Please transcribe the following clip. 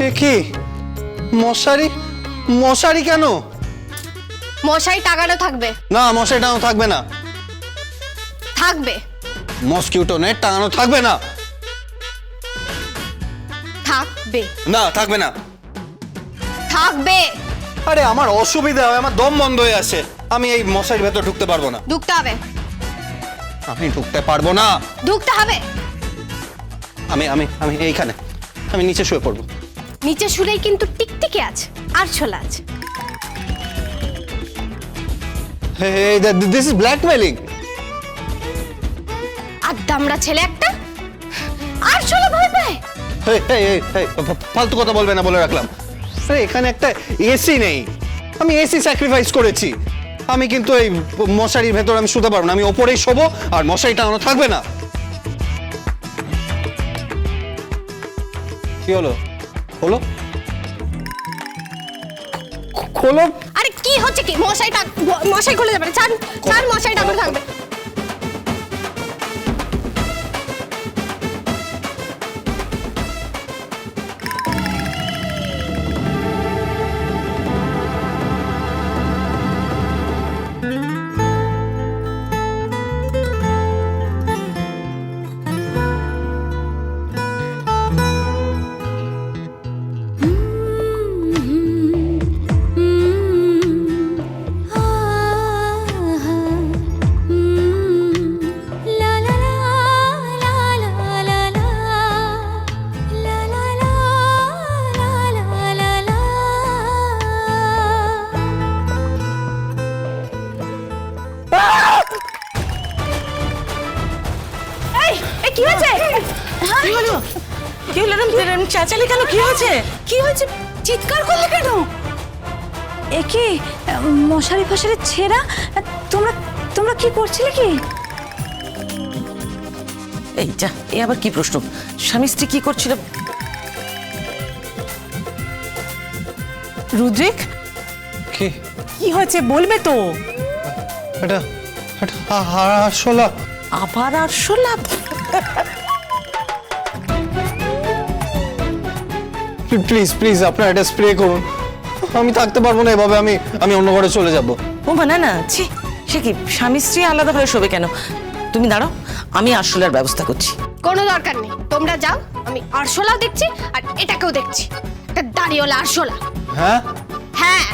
এ কি? মশারি? মশারি কেন? মশারি টাঙানো থাকবে। না মশারি টাঙানো থাকবে না। থাকবে। মসকিউটো নেট টাঙানো থাকবে না। থাকবে। না থাকবে না। থাকবে। আরে আমার অসুবিধা হয় আমার দম বন্ধ হয়ে আসে আমি এই মশারির ভেতর ঢুকতে পারব না। ঢুকতে হবে। আমি ঢুকতে পারব না। ঢুকতে হবে। আমি আমি আমি এইখানে। আমি নিচে শুয়ে পড়ব। নিচে শুলেই কিন্তু টিকটিকি আছে আর ছোলা আছে। দিস ইজ ব্ল্যাকমেলিং আর দামড়া ছেলে একটা আর ছোলা ভয় পায়। ফালতু কথা বলবে না বলে রাখলাম। এখানে একটা এসি নেই। আমি এসি স্যাক্রিফাইস করেছি। আমি কিন্তু এই মশারির ভেতর আমি শুতে পারব না। আমি ওপরেই শোবো আর মশারি টাঙানো থাকবে না। কি হলো? হলো খোলো। আরে কি হচ্ছে কি? মশাইটা মশাই খুলে যাবে। চান চান মশাইটা আমার থাকবে। কি হয়েছে? কি হলো? কি হলো এরম এরম চেঁচালি কেন কি হয়েছে? কি হয়েছে? চিৎকার করলে কেন? একে মশারি ফশারি ছেঁড়া? তোমরা তোমরা কি করছিলে কি? এই যা এ আবার কি প্রশ্ন? স্বামী স্ত্রী কি করছিল? রুদ্রিক? কি? কি হয়েছে বলবে তো? এটা এটা হাসলা আবার আর শোলাপ প্লিজ প্লিজ আপনারা এটা স্প্রে করুন। আমি থাকতে পারব না এভাবে আমি আমি অন্য ঘরে চলে যাব। ও না না ছি সে কি স্বামী স্ত্রী আলাদা হয়ে শোবে কেন? তুমি দাঁড়াও আমি আরশোলার ব্যবস্থা করছি। কোনো দরকার নেই তোমরা যাও আমি আরশোলাও দেখছি আর এটাকেও দেখছি। একটা দাঁড়িয়েওলা আরশোলা। হ্যাঁ? হ্যাঁ।